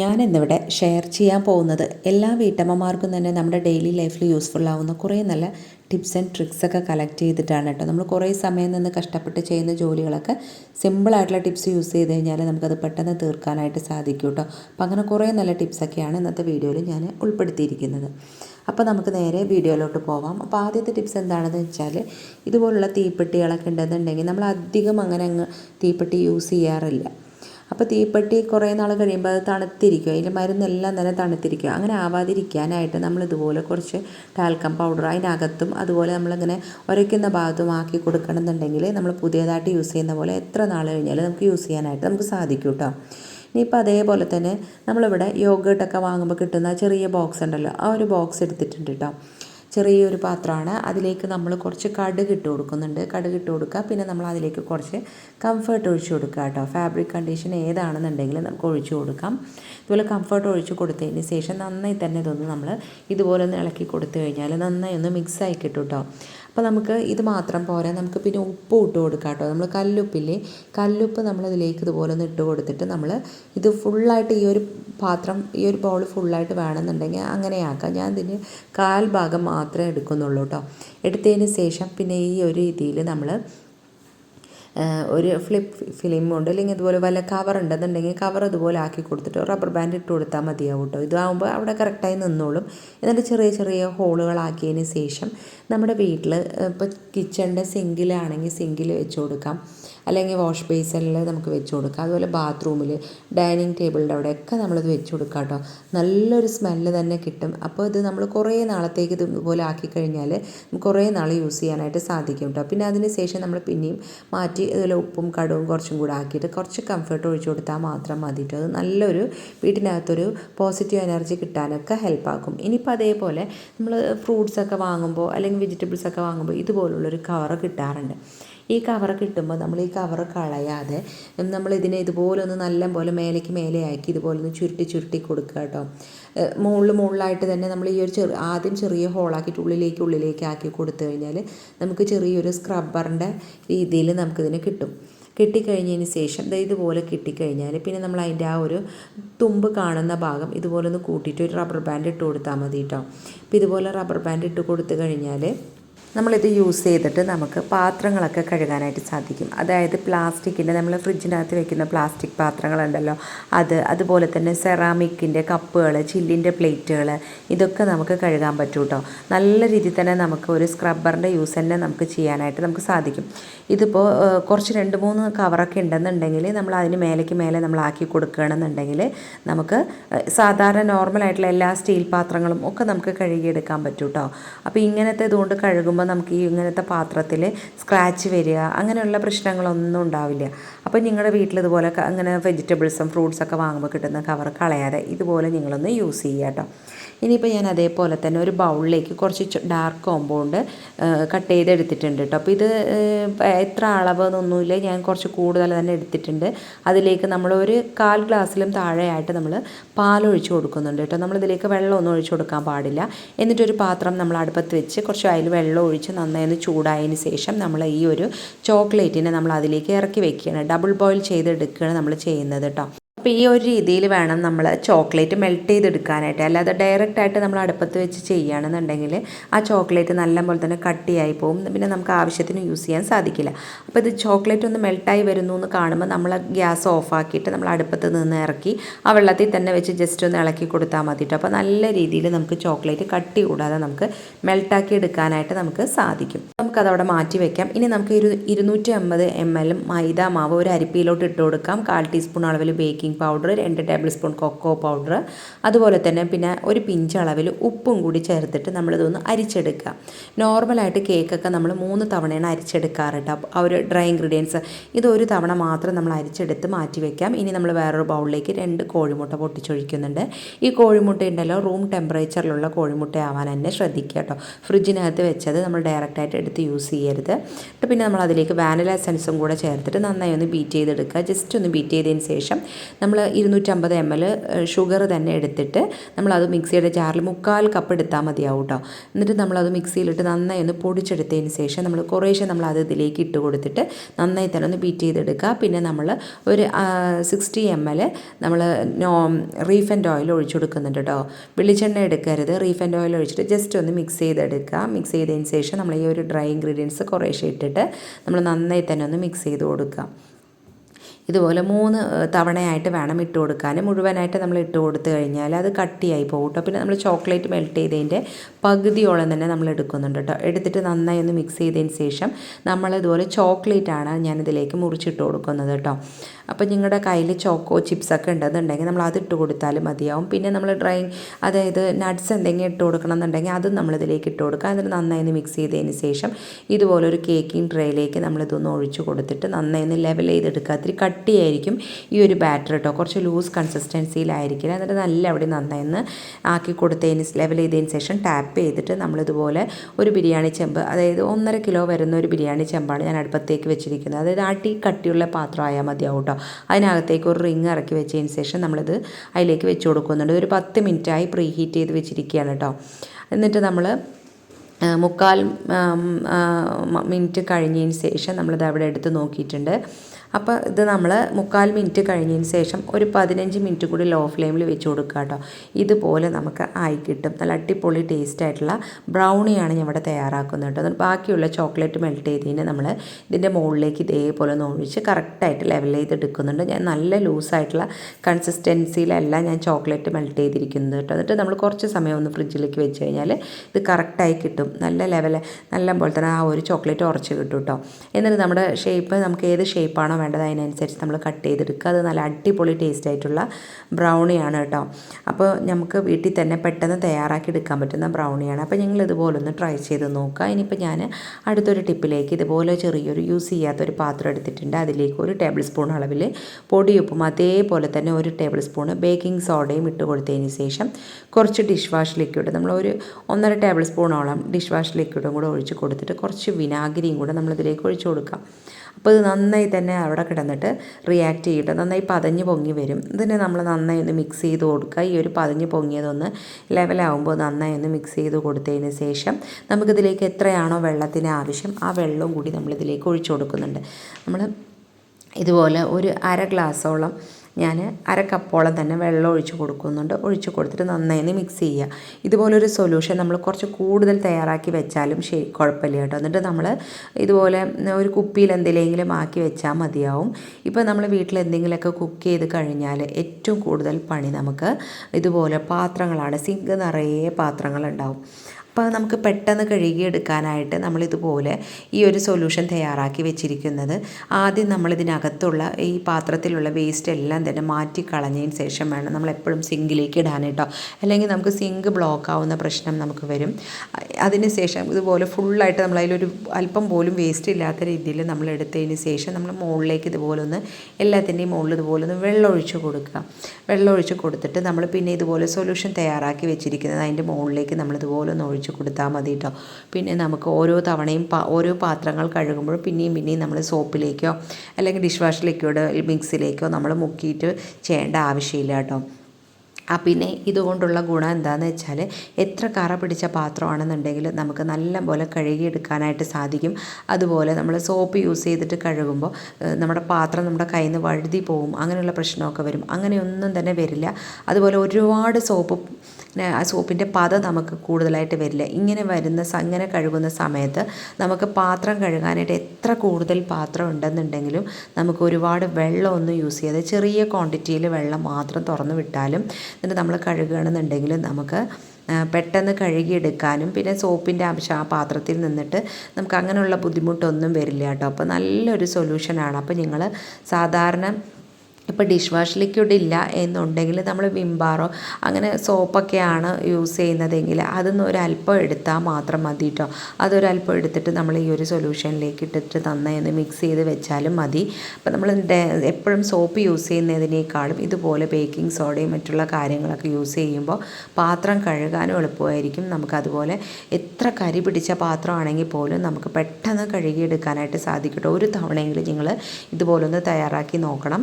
ഞാൻ ഇന്നിവിടെ ഷെയർ ചെയ്യാൻ പോകുന്നത് എല്ലാ വീട്ടമ്മമാർക്കും തന്നെ നമ്മുടെ ഡെയിലി ലൈഫിൽ യൂസ്ഫുൾ ആവുന്ന കുറേ നല്ല ടിപ്സ് ആൻഡ് ട്രിക്സ് ഒക്കെ കളക്ട് ചെയ്തിട്ടാണ് കേട്ടോ. നമ്മൾ കുറേ സമയം നിന്ന് കഷ്ടപ്പെട്ട് ചെയ്യുന്ന ജോലികളൊക്കെ സിമ്പിളായിട്ടുള്ള ടിപ്സ് യൂസ് ചെയ്ത് കഴിഞ്ഞാൽ നമുക്കത് പെട്ടെന്ന് തീർക്കാനായിട്ട് സാധിക്കും കേട്ടോ. അപ്പോൾ അങ്ങനെ കുറേ നല്ല ടിപ്സൊക്കെയാണ് ഇന്നത്തെ വീഡിയോയിൽ ഞാൻ ഉൾപ്പെടുത്തിയിരിക്കുന്നത്. അപ്പോൾ നമുക്ക് നേരെ വീഡിയോയിലോട്ട് പോവാം. അപ്പോൾ ആദ്യത്തെ ടിപ്സ് എന്താണെന്ന് വെച്ചാൽ ഇതുപോലുള്ള തീപ്പെട്ടികളൊക്കെ ഉണ്ടെന്നുണ്ടെങ്കിൽ നമ്മൾ അധികം അങ്ങനെ അങ്ങ് തീപ്പെട്ടി യൂസ് ചെയ്യാറില്ല. അപ്പോൾ തീപ്പെട്ടി കുറേ നാൾ കഴിയുമ്പോൾ അത് തണുത്തിരിക്കും. അതിൽ മരുന്നെല്ലാം തന്നെ തണുത്തിരിക്കും. അങ്ങനെ ആവാതിരിക്കാനായിട്ട് നമ്മൾ ഇതുപോലെ കുറച്ച് ടാൽക്കം പൗഡർ അതിനകത്തും അതുപോലെ നമ്മളിങ്ങനെ ഉരയ്ക്കുന്ന ഭാഗത്തും ആക്കി കൊടുക്കണമെന്നുണ്ടെങ്കിൽ നമ്മൾ പുതിയതായിട്ട് യൂസ് ചെയ്യുന്ന പോലെ എത്ര നാൾ കഴിഞ്ഞാലും നമുക്ക് യൂസ് ചെയ്യാനായിട്ട് നമുക്ക് സാധിക്കും കേട്ടോ. ഇനിയിപ്പോൾ അതേപോലെ തന്നെ നമ്മളിവിടെ യോഗേട്ടൊക്കെ വാങ്ങുമ്പോൾ കിട്ടുന്ന ചെറിയ ബോക്സ് ഉണ്ടല്ലോ ആ ഒരു ബോക്സ് എടുത്തിട്ടുണ്ട് കേട്ടോ. ചെറിയൊരു പാത്രമാണ്. അതിലേക്ക് നമ്മൾ കുറച്ച് കടുക് ഇട്ട് കൊടുക്കുന്നുണ്ട്. കടുക് ഇട്ട് കൊടുക്കുക. പിന്നെ നമ്മൾ അതിലേക്ക് കുറച്ച് കംഫർട്ട് ഒഴിച്ച് കൊടുക്കുക കേട്ടോ. ഫാബ്രിക് കണ്ടീഷൻ ഏതാണെന്നുണ്ടെങ്കിൽ നമുക്ക് ഒഴിച്ച് കൊടുക്കാം. ഇതുപോലെ കംഫർട്ട് ഒഴിച്ച് കൊടുത്തതിന് ശേഷം നന്നായി തന്നെ ഇതൊന്ന് നമ്മൾ ഇതുപോലെ ഒന്ന് ഇളക്കി കൊടുത്തു കഴിഞ്ഞാൽ നന്നായി ഒന്ന് മിക്സ് ആയി കിട്ടും കേട്ടോ. അപ്പോൾ നമുക്ക് ഇത് മാത്രം പോരാ. നമുക്ക് പിന്നെ ഉപ്പ് ഇട്ട് കൊടുക്കാം കേട്ടോ നമ്മൾ കല്ലുപ്പില്ലേ? കല്ലുപ്പ് നമ്മളതിലേക്ക് ഇതുപോലെ ഒന്ന് ഇട്ട് കൊടുത്തിട്ട് നമ്മൾ ഇത് ഫുള്ളായിട്ട് ഈ ഒരു പാത്രം ഈ ഒരു ബൗൾ ഫുള്ളായിട്ട് വേണമെന്നുണ്ടെങ്കിൽ അങ്ങനെയാക്കാം ഞാൻ ഇതിന് കാൽ ഭാഗം മാത്രമേ എടുക്കുന്നുള്ളൂ കേട്ടോ എടുത്തതിന് ശേഷം പിന്നെ ഈ ഒരു രീതിയിൽ നമ്മൾ ഒരു ഫ്ലിപ്പ് ഫിലിം ഉണ്ട് അല്ലെങ്കിൽ ഇതുപോലെ വല്ല കവർ ഉണ്ടെന്നുണ്ടെങ്കിൽ കവർ ഇതുപോലെ ആക്കി കൊടുത്തിട്ട് റബ്ബർ ബാൻഡ് ഇട്ട് കൊടുത്താൽ മതിയാവും കേട്ടോ ഇതാകുമ്പോൾ അവിടെ കറക്റ്റായി നിന്നോളും. എന്നിട്ട് ചെറിയ ചെറിയ ഹോളുകളാക്കിയതിന് ശേഷം നമ്മുടെ വീട്ടിൽ ഇപ്പോൾ കിച്ചണിന്റെ സിങ്കിലാണെങ്കിൽ സിങ്കിൽ വെച്ച് കൊടുക്കാം. അല്ലെങ്കിൽ വാഷ് ബേസിനിൽ നമുക്ക് വെച്ച് കൊടുക്കാം. അതുപോലെ ബാത്റൂമിൽ ഡൈനിങ് ടേബിളിന്റെ അവിടെയൊക്കെ നമ്മളിത് വെച്ച് കൊടുക്കാം കേട്ടോ. നല്ലൊരു സ്മെല്ല് തന്നെ കിട്ടും. അപ്പോൾ ഇത് നമ്മൾ കുറേ നാളത്തേക്ക് ഇതുപോലെ ആക്കി കഴിഞ്ഞാൽ കുറേ നാൾ യൂസ് ചെയ്യാനായിട്ട് സാധിക്കും കേട്ടോ. പിന്നെ അതിന് ശേഷം നമ്മൾ പിന്നെയും മാറ്റി ഇതുപോലെ ഉപ്പും കടുവും കുറച്ചും കൂടെ ആക്കിയിട്ട് കുറച്ച് കംഫർട്ട് ഒഴിച്ചു കൊടുത്താൽ മാത്രം മതി കേട്ടോ. അത് നല്ലൊരു വീട്ടിനകത്തൊരു പോസിറ്റീവ് എനർജി കിട്ടാനൊക്കെ ഹെൽപ്പാക്കും ഇനിയിപ്പോൾ അതേപോലെ നമ്മൾ ഫ്രൂട്ട്സൊക്കെ വാങ്ങുമ്പോൾ അല്ലെങ്കിൽ വെജിറ്റബിൾസ് ഒക്കെ വാങ്ങുമ്പോൾ ഇതുപോലുള്ളൊരു കവർ കിട്ടാറുണ്ട്. ഈ കവർ കിട്ടുമ്പോൾ നമ്മൾ ഈ കവർ കളയാതെ നമ്മൾ ഇതിനെ ഇതുപോലെ ഒന്ന് നല്ല പോലെ മേലേക്ക് മേലെ ആക്കി ഇതുപോലെ ഒന്ന് ചുരുട്ടി ചുരുട്ടി കൊടുക്കുക കേട്ടോ. മുകളിൽ മുകളിലായിട്ട് തന്നെ നമ്മൾ ഈ ഒരു ചെറു ആദ്യം ചെറിയ ഹോളാക്കിയിട്ട് ഉള്ളിലേക്ക് ഉള്ളിലേക്ക് ആക്കി കൊടുത്തു കഴിഞ്ഞാൽ നമുക്ക് ചെറിയൊരു സ്ക്രബ്ബറിന്റെ രീതിയിൽ നമുക്കിതിന് കിട്ടും. കിട്ടിക്കഴിഞ്ഞതിന് ശേഷം ഇതുപോലെ കിട്ടിക്കഴിഞ്ഞാൽ പിന്നെ നമ്മൾ അതിന്റെ ആ ഒരു തുമ്പ് കാണുന്ന ഭാഗം ഇതുപോലെ ഒന്ന് കൂട്ടിയിട്ട് ഒരു റബ്ബർ ബാൻഡ് ഇട്ട് കൊടുത്താൽ മതി കേട്ടോ. അപ്പോൾ ഇതുപോലെ റബ്ബർ ബാൻഡ് ഇട്ട് കൊടുത്തു കഴിഞ്ഞാൽ നമ്മളിത് യൂസ് ചെയ്തിട്ട് നമുക്ക് പാത്രങ്ങളൊക്കെ കഴുകാനായിട്ട് സാധിക്കും. അതായത് പ്ലാസ്റ്റിക്കിന്റെ നമ്മൾ ഫ്രിഡ്ജിനകത്ത് വെക്കുന്ന പ്ലാസ്റ്റിക് പാത്രങ്ങളുണ്ടല്ലോ. അത് അതുപോലെ തന്നെ സെറാമിക്കിന്റെ കപ്പുകൾ ചില്ലിന്റെ പ്ലേറ്റുകൾ ഇതൊക്കെ നമുക്ക് കഴുകാൻ പറ്റും കേട്ടോ നല്ല രീതിയിൽ തന്നെ നമുക്ക് ഒരു സ്ക്രബ്ബറിന്റെ യൂസ് തന്നെ നമുക്ക് ചെയ്യാനായിട്ട് നമുക്ക് സാധിക്കും. ഇതിപ്പോൾ കുറച്ച് രണ്ട് മൂന്ന് കവറൊക്കെ ഉണ്ടെന്നുണ്ടെങ്കിൽ നമ്മൾ അതിന് മേലേക്ക് മേലെ നമ്മൾ ആക്കി കൊടുക്കുകയാണെന്നുണ്ടെങ്കിൽ നമുക്ക് സാധാരണ നോർമലായിട്ടുള്ള എല്ലാ സ്റ്റീൽ പാത്രങ്ങളും ഒക്കെ നമുക്ക് കഴുകിയെടുക്കാൻ പറ്റും കേട്ടോ അപ്പോൾ ഇങ്ങനത്തെ ഇതുകൊണ്ട് കഴുകുമ്പോൾ നമുക്ക് ഈ ഇങ്ങനത്തെ പാത്രത്തിൽ സ്ക്രാച്ച് വരിക അങ്ങനെയുള്ള പ്രശ്നങ്ങളൊന്നും ഉണ്ടാവില്ല. അപ്പോൾ നിങ്ങളുടെ വീട്ടിൽ ഇതുപോലെ അങ്ങനെ വെജിറ്റബിൾസും ഫ്രൂട്ട്സൊക്കെ വാങ്ങുമ്പോൾ കിട്ടുന്ന കവർ കളയാതെ ഇതുപോലെ നിങ്ങളൊന്ന് യൂസ് ചെയ്യുക കേട്ടോ ഇനിയിപ്പോൾ ഞാൻ അതേപോലെ തന്നെ ഒരു ബൗളിലേക്ക് കുറച്ച് ഡാർക്ക് കോമ്പൗണ്ട് കട്ട് ചെയ്തെടുത്തിട്ടുണ്ട് കേട്ടോ അപ്പോൾ ഇത് എത്ര അളവ് എന്നൊന്നുമില്ല ഞാൻ കുറച്ച് കൂടുതൽ തന്നെ എടുത്തിട്ടുണ്ട്. അതിലേക്ക് നമ്മൾ ഒരു കാൽ ഗ്ലാസ്സിലും താഴെയായിട്ട് നമ്മൾ പാലൊഴിച്ച് കൊടുക്കുന്നുണ്ട് കേട്ടോ നമ്മളിതിലേക്ക് വെള്ളമൊന്നും ഒഴിച്ച് കൊടുക്കാൻ പാടില്ല. എന്നിട്ടൊരു പാത്രം നമ്മൾ അടുപ്പത്ത് വെച്ച് കുറച്ച് അതിൽ വെള്ളം ഒഴിച്ച് നന്നായി ചൂടായതിന് ശേഷം നമ്മൾ ഈ ഒരു ചോക്ലേറ്റിനെ നമ്മൾ അതിലേക്ക് ഇറക്കി വെക്കുകയാണ്. ഡബിൾ ബോയിൽ ചെയ്തെടുക്കുകയാണ് നമ്മൾ ചെയ്യുന്നത് കേട്ടോ അപ്പോൾ ഈ ഒരു രീതിയിൽ വേണം നമ്മൾ ചോക്ലേറ്റ് മെൽറ്റ് ചെയ്തെടുക്കാനായിട്ട്. അല്ലാതെ ഡയറക്റ്റ് ആയിട്ട് നമ്മൾ അടുപ്പത്ത് വെച്ച് ചെയ്യുകയാണെന്നുണ്ടെങ്കിൽ ആ ചോക്ലേറ്റ് നല്ലപോലെ തന്നെ കട്ടിയായി പോകും പിന്നെ നമുക്ക് ആവശ്യത്തിന് യൂസ് ചെയ്യാൻ സാധിക്കില്ല. അപ്പോൾ ഇത് ചോക്ലേറ്റ് ഒന്ന് മെൽട്ടായി വരുന്നു എന്ന് കാണുമ്പോൾ നമ്മൾ ഗ്യാസ് ഓഫാക്കിയിട്ട് നമ്മൾ അടുപ്പത്ത് നിന്ന് ഇറക്കി ആ വെള്ളത്തിൽ തന്നെ വെച്ച് ജസ്റ്റ് ഒന്ന് ഇളക്കി കൊടുത്താൽ മതി കേട്ടോ അപ്പോൾ നല്ല രീതിയിൽ നമുക്ക് ചോക്ലേറ്റ് കട്ടി കൂടാതെ നമുക്ക് മെൽട്ടാക്കി എടുക്കാനായിട്ട് നമുക്ക് സാധിക്കും. നമുക്കതവിടെ മാറ്റി വെക്കാം. ഇനി നമുക്ക് ഇരു ഇരുന്നൂറ്റി അമ്പത് എം എൽ മൈദ മാവ് ഒരു അരിപ്പിയിലോട്ട് ഇട്ട് കൊടുക്കാം. കാൽ ടീസ്പൂൺ അളവിൽ ബേക്കിംഗ് ബേക്കിംഗ് പൗഡർ രണ്ട് ടേബിൾ സ്പൂൺ കൊക്കോ പൗഡർ അതുപോലെ തന്നെ പിന്നെ ഒരു പിഞ്ച് അളവിൽ ഉപ്പും കൂടി ചേർത്തിട്ട് നമ്മളിതൊന്ന് അരിച്ചെടുക്കുക. നോർമലായിട്ട് കേക്കൊക്കെ നമ്മൾ മൂന്ന് തവണയാണ് അരിച്ചെടുക്കാറുണ്ട് അപ്പോൾ ആ ഒരു ഡ്രൈ ഇൻഗ്രീഡിയൻസ് ഇത് ഒരു തവണ മാത്രം നമ്മൾ അരിച്ചെടുത്ത് മാറ്റി വെക്കാം. ഇനി നമ്മൾ വേറൊരു ബൗളിലേക്ക് രണ്ട് കോഴിമുട്ട പൊട്ടിച്ചൊഴിക്കുന്നുണ്ട്. ഈ കോഴിമുട്ട ഉണ്ടല്ലോ റൂം ടെമ്പറേച്ചറിലുള്ള കോഴിമുട്ട ആവാൻ തന്നെ ശ്രദ്ധിക്കുക കേട്ടോ ഫ്രിഡ്ജിനകത്ത് വെച്ചത് നമ്മൾ ഡയറക്റ്റായിട്ട് എടുത്ത് യൂസ് ചെയ്യരുത്. പിന്നെ നമ്മൾ അതിലേക്ക് വാനില എസൻസും കൂടെ ചേർത്തിട്ട് നന്നായി ഒന്ന് ബീറ്റ് ചെയ്തെടുക്കുക. ജസ്റ്റ് ഒന്ന് ബീറ്റ് ചെയ്തതിന് ശേഷം നമ്മൾ ഇരുന്നൂറ്റമ്പത് എം എൽ ഷുഗർ തന്നെ എടുത്തിട്ട് നമ്മളത് മിക്സിയുടെ ജാറിൽ മുക്കാൽ കപ്പ് എടുത്താൽ മതിയാവും കേട്ടോ എന്നിട്ട് നമ്മളത് മിക്സിയിലിട്ട് നന്നായി ഒന്ന് പൊടിച്ചെടുത്തതിന് ശേഷം നമ്മൾ കുറേശ്ശെ നമ്മൾ അത് ഇതിലേക്ക് ഇട്ട് കൊടുത്തിട്ട് നന്നായി തന്നെ ഒന്ന് ബീറ്റ് ചെയ്തെടുക്കുക. പിന്നെ നമ്മൾ ഒരു സിക്സ്റ്റി എം എൽ നമ്മൾ നോ റീഫൻഡ് ഓയിൽ ഒഴിച്ചു കൊടുക്കുന്നുണ്ട് കേട്ടോ വെളിച്ചെണ്ണ എടുക്കരുത്. റീഫൻഡ് ഓയിൽ ഒഴിച്ചിട്ട് ജസ്റ്റ് ഒന്ന് മിക്സ് ചെയ്തെടുക്കുക. മിക്സ് ചെയ്തതിന് ശേഷം നമ്മൾ ഈ ഒരു ഡ്രൈ ഇൻഗ്രീഡിയൻസ് കുറേശ്ശെ ഇട്ടിട്ട് നമ്മൾ നന്നായി തന്നെ ഒന്ന് മിക്സ് ചെയ്ത് കൊടുക്കുക. ഇതുപോലെ മൂന്ന് തവണയായിട്ട് വേണം ഇട്ട് കൊടുക്കാൻ. മുഴുവനായിട്ട് നമ്മൾ ഇട്ട് കൊടുത്തു കഴിഞ്ഞാൽ അത് കട്ടിയായി പോകും കേട്ടോ. പിന്നെ നമ്മൾ ചോക്ലേറ്റ് മെൽറ്റ് ചെയ്തതിന്റെ പകുതിയോളം തന്നെ നമ്മൾ എടുക്കുന്നുണ്ട് കേട്ടോ. എടുത്തിട്ട് നന്നായി ഒന്ന് മിക്സ് ചെയ്തതിന് ശേഷം നമ്മൾ ഇതുപോലെ ചോക്ലേറ്റ് ആണ് ഞാനിതിലേക്ക് മുറിച്ചിട്ട് കൊടുക്കുന്നത് കേട്ടോ. അപ്പോൾ നിങ്ങളുടെ കയ്യിൽ ചോക്കോ ചിപ്സൊക്കെ ഉണ്ടെന്നുണ്ടെങ്കിൽ നമ്മൾ അത് ഇട്ട് കൊടുത്താലും മതിയാവും. പിന്നെ നമ്മൾ ഡ്രൈ അതായത് നട്ട്സ് എന്തെങ്കിലും ഇട്ട് കൊടുക്കണം എന്നുണ്ടെങ്കിൽ അതും നമ്മളിതിലേക്ക് ഇട്ട് കൊടുക്കുക. എന്നിട്ട് നന്നായി ഒന്ന് മിക്സ് ചെയ്തതിന് ശേഷം ഇതുപോലെ ഒരു കേക്കിംഗ് ട്രേയിലേക്ക് നമ്മളിതൊന്ന് ഒഴിച്ചു കൊടുത്തിട്ട് നന്നായി ഒന്ന് ലെവൽ ചെയ്തെടുക്കുക. ഇത്തിരി കട്ടിയായിരിക്കും ഈ ഒരു ബാറ്റർ കേട്ടോ കുറച്ച് ലൂസ് കൺസിസ്റ്റൻസിയിലായിരിക്കില്ല എന്നിട്ട് നല്ല അവിടെ നന്നായി ഒന്ന് ആക്കി കൊടുത്തതിന് ലെവൽ ചെയ്തതിന് ശേഷം ടാപ്പ് ചെയ്തിട്ട് നമ്മളിതുപോലെ ഒരു ബിരിയാണി ചെമ്പ് അതായത് ഒന്നര കിലോ വരുന്ന ഒരു ബിരിയാണി ചെമ്പാണ് ഞാൻ അടുപ്പത്തേക്ക് വെച്ചിരിക്കുന്നത്. അതായത് ആ ടീ കട്ടിയുള്ള പാത്രം ആയാൽ മതിയാവും കേട്ടോ അതിനകത്തേക്ക് ഒരു റിങ് ഇറക്കി വെച്ചതിന് ശേഷം നമ്മളിത് അതിലേക്ക് വെച്ച് കൊടുക്കുന്നുണ്ട്. ഒരു പത്ത് മിനിറ്റായി പ്രീ ഹീറ്റ് ചെയ്ത് വെച്ചിരിക്കുകയാണ് കേട്ടോ എന്നിട്ട് നമ്മൾ മുക്കാൽ മിനിറ്റ് കഴിഞ്ഞതിന് ശേഷം നമ്മളിത് അവിടെ എടുത്ത് നോക്കിയിട്ടുണ്ട്. അപ്പോൾ ഇത് നമ്മൾ മുക്കാൽ മിനിറ്റ് കഴിഞ്ഞതിന് ശേഷം ഒരു പതിനഞ്ച് മിനിറ്റ് കൂടി ലോ ഫ്ലെയിമിൽ വെച്ച് കൊടുക്കുക കേട്ടോ ഇതുപോലെ നമുക്ക് ആയി കിട്ടും. നല്ല അടിപൊളി ടേസ്റ്റ് ആയിട്ടുള്ള ബ്രൗണിയാണ് ഞാൻ ഇവിടെ തയ്യാറാക്കുന്നത് കേട്ടോ ബാക്കിയുള്ള ചോക്ലേറ്റ് മെൽറ്റ് ചെയ്തതിന് നമ്മൾ ഇതിന്റെ മുകളിലേക്ക് ഇതേപോലെ ഒന്ന് ഒഴിച്ച് കറക്റ്റായിട്ട് ലെവൽ ചെയ്തെടുക്കുന്നുണ്ട് ഞാൻ നല്ല ലൂസായിട്ടുള്ള കൺസിസ്റ്റൻസിയിലല്ല ഞാൻ ചോക്ലേറ്റ് മെൽറ്റ് ചെയ്തിരിക്കുന്നത് കേട്ടോ എന്നിട്ട് നമ്മൾ കുറച്ച് സമയം ഒന്ന് ഫ്രിഡ്ജിലേക്ക് വെച്ച് കഴിഞ്ഞാൽ ഇത് കറക്റ്റായി കിട്ടും. നല്ല ലെവൽ നല്ല പോലെ തന്നെ ആ ഒരു ചോക്ലേറ്റ് ഉറച്ച് കിട്ടും കേട്ടോ എന്നിട്ട് നമ്മുടെ ഷേപ്പ് നമുക്ക് ഏത് ഷേപ്പാണോ വേണ്ടത് അതിനനുസരിച്ച് നമ്മൾ കട്ട് ചെയ്തെടുക്കുക. അത് നല്ല അടിപൊളി ടേസ്റ്റ് ആയിട്ടുള്ള ബ്രൗണിയാണ് കേട്ടോ. അപ്പോൾ നമുക്ക് വീട്ടിൽ തന്നെ പെട്ടെന്ന് തയ്യാറാക്കി എടുക്കാൻ പറ്റുന്ന ബ്രൗണിയാണ് അപ്പോൾ ഞങ്ങൾ ഇതുപോലെ ഒന്ന് ട്രൈ ചെയ്ത് നോക്കുക. ഇനിയിപ്പോൾ ഞാൻ അടുത്തൊരു ടിപ്പിലേക്ക് ഇതുപോലെ ചെറിയൊരു യൂസ് ചെയ്യാത്തൊരു പാത്രം എടുത്തിട്ടുണ്ട്. അതിലേക്ക് ഒരു ടേബിൾ സ്പൂൺ അളവിൽ പൊടിയുപ്പും അതേപോലെ തന്നെ ഒരു ടേബിൾ സ്പൂൺ ബേക്കിംഗ് സോഡയും ഇട്ട് കൊടുത്തതിന് ശേഷം കുറച്ച് ഡിഷ് വാഷ് ലിക്വിഡ് നമ്മൾ ഒരു ഒന്നര ടേബിൾ സ്പൂണോളം ഡിഷ് വാഷ് ലിക്വിഡും കൂടെ ഒഴിച്ച് കൊടുത്തിട്ട് കുറച്ച് വിനാഗിരിയും കൂടെ നമ്മളിതിലേക്ക് ഒഴിച്ച് കൊടുക്കാം. അപ്പോൾ ഇത് നന്നായി തന്നെ അവിടെ കിടന്നിട്ട് റിയാക്ട് ചെയ്യട്ടെ. നന്നായി പതഞ്ഞ് പൊങ്ങി വരും. ഇതിനെ നമ്മൾ നന്നായി ഒന്ന് മിക്സ് ചെയ്ത് കൊടുക്കുക. ഈ ഒരു പതഞ്ഞ് പൊങ്ങിയതൊന്ന് ലെവലാകുമ്പോൾ നന്നായി ഒന്ന് മിക്സ് ചെയ്ത് കൊടുത്തതിന് ശേഷം നമുക്കിതിലേക്ക് എത്രയാണോ വെള്ളത്തിന് ആവശ്യം ആ വെള്ളവും കൂടി നമ്മളിതിലേക്ക് ഒഴിച്ചു കൊടുക്കുന്നുണ്ട്. നമ്മൾ ഇതുപോലെ ഒരു അര ഗ്ലാസ്സോളം ഞാൻ അര കപ്പോളം തന്നെ വെള്ളം ഒഴിച്ച് കൊടുക്കുന്നുണ്ട്. ഒഴിച്ച് കൊടുത്തിട്ട് നന്നായി മിക്സ് ചെയ്യുക. ഇതുപോലൊരു സൊല്യൂഷൻ നമ്മൾ കുറച്ച് കൂടുതൽ തയ്യാറാക്കി വെച്ചാലും ശരി കുഴപ്പമില്ല കേട്ടോ. എന്നിട്ട് നമ്മൾ ഇതുപോലെ ഒരു കുപ്പിയിൽ എന്തെങ്കിലും ആക്കി വെച്ചാൽ മതിയാവും. ഇപ്പോൾ നമ്മൾ വീട്ടിൽ എന്തെങ്കിലുമൊക്കെ കുക്ക് ചെയ്ത് കഴിഞ്ഞാൽ ഏറ്റവും കൂടുതൽ പണി നമുക്ക് ഇതുപോലെ പാത്രങ്ങളാണ്. സിങ്ക് നിറയെ പാത്രങ്ങളുണ്ടാവും. അപ്പോൾ നമുക്ക് പെട്ടെന്ന് കഴുകിയെടുക്കാനായിട്ട് നമ്മളിതുപോലെ ഈ ഒരു സൊല്യൂഷൻ തയ്യാറാക്കി വെച്ചിരിക്കുന്നത്. ആദ്യം നമ്മളിതിനകത്തുള്ള ഈ പാത്രത്തിലുള്ള വേസ്റ്റ് എല്ലാം തന്നെ മാറ്റി കളഞ്ഞതിന് ശേഷം വേണം നമ്മൾ എപ്പോഴും സിങ്കിലേക്ക് ഇടാൻ കേട്ടോ. അല്ലെങ്കിൽ നമുക്ക് സിങ്ക് ബ്ലോക്ക് ആവുന്ന പ്രശ്നം നമുക്ക് വരും. അതിന് ശേഷം ഇതുപോലെ ഫുള്ളായിട്ട് നമ്മൾ അതിലൊരു അല്പം പോലും വേസ്റ്റ് ഇല്ലാത്ത രീതിയിൽ നമ്മൾ എടുത്തതിന് ശേഷം നമ്മൾ മുകളിലേക്ക് ഇതുപോലെ ഒന്ന് എല്ലാത്തിന്റെയും മുകളിൽ ഇതുപോലെ ഒന്ന് വെള്ളം ഒഴിച്ച് കൊടുക്കുക. വെള്ളം ഒഴിച്ച് കൊടുത്തിട്ട് നമ്മൾ പിന്നെ ഇതുപോലെ സൊല്യൂഷൻ തയ്യാറാക്കി വെച്ചിരിക്കുന്നത് അതിന്റെ മുകളിലേക്ക് നമ്മളിതുപോലെ ഒന്ന് ഒഴിച്ച് കൊടുത്താൽ മതി കേട്ടോ പിന്നെ നമുക്ക് ഓരോ തവണയും ഓരോ പാത്രങ്ങൾ കഴുകുമ്പോഴും പിന്നെയും പിന്നെയും നമ്മൾ സോപ്പിലേക്കോ അല്ലെങ്കിൽ ഡിഷ് വാഷ് ലിക്വിഡ് മിക്സിലേക്കോ നമ്മൾ മുക്കിയിട്ട് ചെയ്യേണ്ട ആവശ്യമില്ല കേട്ടോ ആ പിന്നെ ഇതുകൊണ്ടുള്ള ഗുണം എന്താണെന്ന് വെച്ചാൽ എത്ര കറ പിടിച്ച പാത്രമാണെന്നുണ്ടെങ്കിൽ നമുക്ക് നല്ല പോലെ കഴുകിയെടുക്കാനായിട്ട് സാധിക്കും. അതുപോലെ നമ്മൾ സോപ്പ് യൂസ് ചെയ്തിട്ട് കഴുകുമ്പോൾ നമ്മുടെ പാത്രം നമ്മുടെ കയ്യിൽ നിന്ന് വഴുതി പോവും അങ്ങനെയുള്ള പ്രശ്നമൊക്കെ വരും. അങ്ങനെയൊന്നും തന്നെ വരില്ല. അതുപോലെ ഒരുപാട് സോപ്പ് ആ സോപ്പിന്റെ പത നമുക്ക് കൂടുതലായിട്ട് വരില്ല. ഇങ്ങനെ വരുന്ന ഇങ്ങനെ കഴുകുന്ന സമയത്ത് നമുക്ക് പാത്രം കഴുകാനായിട്ട് എത്ര കൂടുതൽ പാത്രം ഉണ്ടെന്നുണ്ടെങ്കിലും നമുക്ക് ഒരുപാട് വെള്ളമൊന്നും യൂസ് ചെയ്യാതെ ചെറിയ ക്വാണ്ടിറ്റിയിൽ വെള്ളം മാത്രം തുറന്നു വിട്ടാലും എന്നിട്ട് നമ്മൾ കഴുകുകയാണെന്നുണ്ടെങ്കിൽ നമുക്ക് പെട്ടെന്ന് കഴുകിയെടുക്കാനും പിന്നെ സോപ്പിന്റെ അംശം ആ പാത്രത്തിൽ നിന്നിട്ട് നമുക്ക് അങ്ങനെയുള്ള ബുദ്ധിമുട്ടൊന്നും വരില്ല കേട്ടോ. അപ്പോൾ നല്ലൊരു സൊല്യൂഷനാണ്. അപ്പോൾ നിങ്ങൾ സാധാരണ ഇപ്പോൾ ഡിഷ് വാഷ് ലിക്വിഡ് ഇല്ല എന്നുണ്ടെങ്കിൽ നമ്മൾ വിംബാറോ അങ്ങനെ സോപ്പൊക്കെയാണ് യൂസ് ചെയ്യുന്നതെങ്കിൽ അതൊന്ന് ഒരല്പം എടുത്താൽ മാത്രം മതി കേട്ടോ അതൊരല്പം എടുത്തിട്ട് നമ്മൾ ഈ ഒരു സൊല്യൂഷനിലേക്ക് ഇട്ടിട്ട് നന്നായി ഒന്ന് മിക്സ് ചെയ്ത് വെച്ചാലും മതി. അപ്പോൾ നമ്മൾ എപ്പോഴും സോപ്പ് യൂസ് ചെയ്യുന്നതിനേക്കാളും ഇതുപോലെ ബേക്കിംഗ് സോഡയും മറ്റുള്ള കാര്യങ്ങളൊക്കെ യൂസ് ചെയ്യുമ്പോൾ പാത്രം കഴുകാനും എളുപ്പമായിരിക്കും. നമുക്കതുപോലെ എത്ര കരി പിടിച്ച പാത്രമാണെങ്കിൽ പോലും നമുക്ക് പെട്ടെന്ന് കഴുകിയെടുക്കാനായിട്ട് സാധിക്കട്ടെ. ഒരു തവണയെങ്കിലും നിങ്ങൾ ഇതുപോലൊന്ന് തയ്യാറാക്കി നോക്കണം.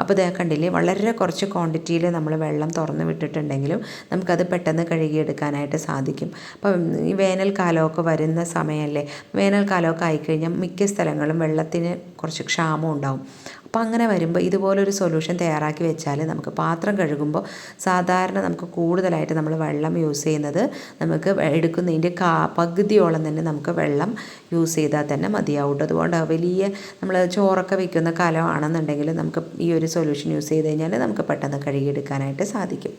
അപ്പോൾ ഇതേ കണ്ടില്ലേ വളരെ കുറച്ച് ക്വാണ്ടിറ്റിയിൽ നമ്മൾ വെള്ളം തുറന്ന് വിട്ടിട്ടുണ്ടെങ്കിലും നമുക്കത് പെട്ടെന്ന് കഴുകിയെടുക്കാനായിട്ട് സാധിക്കും. അപ്പം ഈ വേനൽക്കാലമൊക്കെ വരുന്ന സമയമല്ലേ വേനൽക്കാലമൊക്കെ ആയിക്കഴിഞ്ഞാൽ മിക്ക സ്ഥലങ്ങളും വെള്ളത്തിന് കുറച്ച് ക്ഷാമം ഉണ്ടാവും. അപ്പോൾ അങ്ങനെ വരുമ്പോൾ ഇതുപോലൊരു സൊല്യൂഷൻ തയ്യാറാക്കി വെച്ചാൽ നമുക്ക് പാത്രം കഴുകുമ്പോൾ സാധാരണ നമുക്ക് കൂടുതലായിട്ട് നമ്മൾ വെള്ളം യൂസ് ചെയ്യുന്നത് നമുക്ക് എടുക്കുന്നതിന്റെ കാ പകുതിയോളം തന്നെ നമുക്ക് വെള്ളം യൂസ് ചെയ്താൽ തന്നെ മതിയാവും. അതുകൊണ്ട് വലിയ നമ്മൾ ചോറൊക്കെ വെക്കുന്ന കലമാണെന്നുണ്ടെങ്കിൽ നമുക്ക് ഈ ഒരു സൊല്യൂഷൻ യൂസ് ചെയ്ത് കഴിഞ്ഞാൽ നമുക്ക് പെട്ടെന്ന് കഴുകിയെടുക്കാനായിട്ട് സാധിക്കും.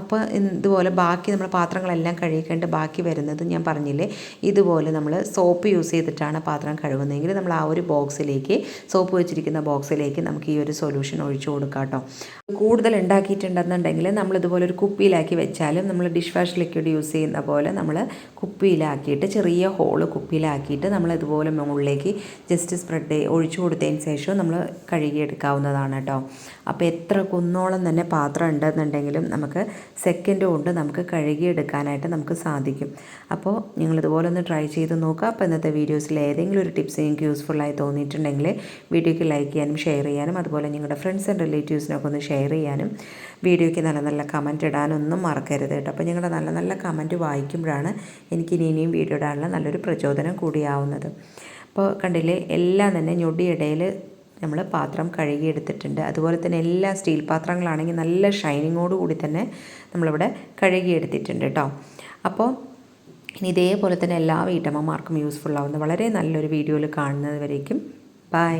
അപ്പോൾ ഇതുപോലെ ബാക്കി നമ്മൾ പാത്രങ്ങളെല്ലാം കഴുകിക്കേണ്ട ബാക്കി വരുന്നത് ഞാൻ പറഞ്ഞില്ലേ? ഇതുപോലെ നമ്മൾ സോപ്പ് യൂസ് ചെയ്തിട്ടാണ് പാത്രം കഴുകുന്നതെങ്കിൽ നമ്മൾ ആ ഒരു ബോക്സിലേക്ക് സോപ്പ് വെച്ചിരിക്കുന്ന ബോക്സിലേക്ക് നമുക്ക് ഈ ഒരു സൊല്യൂഷൻ ഒഴിച്ചു കൊടുക്കാം കേട്ടോ. കൂടുതൽ ഉണ്ടാക്കിയിട്ടുണ്ടെന്നുണ്ടെങ്കിൽ നമ്മൾ ഇതുപോലെ ഒരു കുപ്പിയിലാക്കി വെച്ചാലും നമ്മൾ ഡിഷ് വാഷ് ലിക്വിഡ് യൂസ് ചെയ്യുന്ന പോലെ നമ്മൾ കുപ്പിയിലാക്കിയിട്ട് ചെറിയ ഹോൾ കുപ്പിയിലാക്കിയിട്ട് നമ്മൾ ഇതുപോലെ മുകളിലേക്ക് ജസ്റ്റ് സ്പ്രെഡ് ഒഴിച്ചു കൊടുത്തതിന് ശേഷം നമ്മൾ കഴുകിയെടുക്കാവുന്നതാണ് കേട്ടോ. അപ്പോൾ എത്ര കുന്നോളം തന്നെ പാത്രം ഉണ്ടെന്നുണ്ടെങ്കിലും നമുക്ക് സെക്കൻഡ് കൊണ്ട് നമുക്ക് കഴുകിയെടുക്കാനായിട്ട് നമുക്ക് സാധിക്കും. അപ്പോൾ നിങ്ങളിതുപോലെ ഒന്ന് ട്രൈ ചെയ്ത് നോക്കുക. അപ്പോൾ ഇന്നത്തെ വീഡിയോസിൽ ഏതെങ്കിലും ഒരു ടിപ്സ് നിങ്ങൾക്ക് യൂസ്ഫുള്ളായി തോന്നിയിട്ടുണ്ടെങ്കിൽ വീഡിയോയ്ക്ക് ലൈക്ക് ചെയ്യാനും ഷെയർ ചെയ്യാനും അതുപോലെ നിങ്ങളുടെ ഫ്രണ്ട്സ് ആൻഡ് റിലേറ്റീവ്സിനൊക്കെ ഒന്ന് ഷെയർ ചെയ്യാനും വീഡിയോയ്ക്ക് നല്ല നല്ല കമന്റ് ഇടാനൊന്നും മറക്കരുത് കേട്ടോ. അപ്പോൾ നിങ്ങളുടെ നല്ല നല്ല കമന്റ് വായിക്കുമ്പോഴാണ് എനിക്ക് ഇനി ഇനിയും വീഡിയോ ഇടാനുള്ള നല്ലൊരു പ്രചോദനം കൂടിയാവുന്നത്. അപ്പോൾ കണ്ടില്ലേ എല്ലാം തന്നെ ഞൊടിയിടയിൽ നമ്മൾ പാത്രം കഴുകിയെടുത്തിട്ടുണ്ട്. അതുപോലെ തന്നെ എല്ലാ സ്റ്റീൽ പാത്രങ്ങളാണെങ്കിൽ നല്ല ഷൈനിങ്ങോട് കൂടി തന്നെ നമ്മളിവിടെ കഴുകിയെടുത്തിട്ടുണ്ട് കേട്ടോ അപ്പോൾ ഇനി ഇതേപോലെ തന്നെ എല്ലാ വീട്ടമ്മമാർക്കും യൂസ്ഫുൾ ആവുന്ന വളരെ നല്ലൊരു വീഡിയോയിൽ കാണുന്നത് വരേക്കും. ബൈ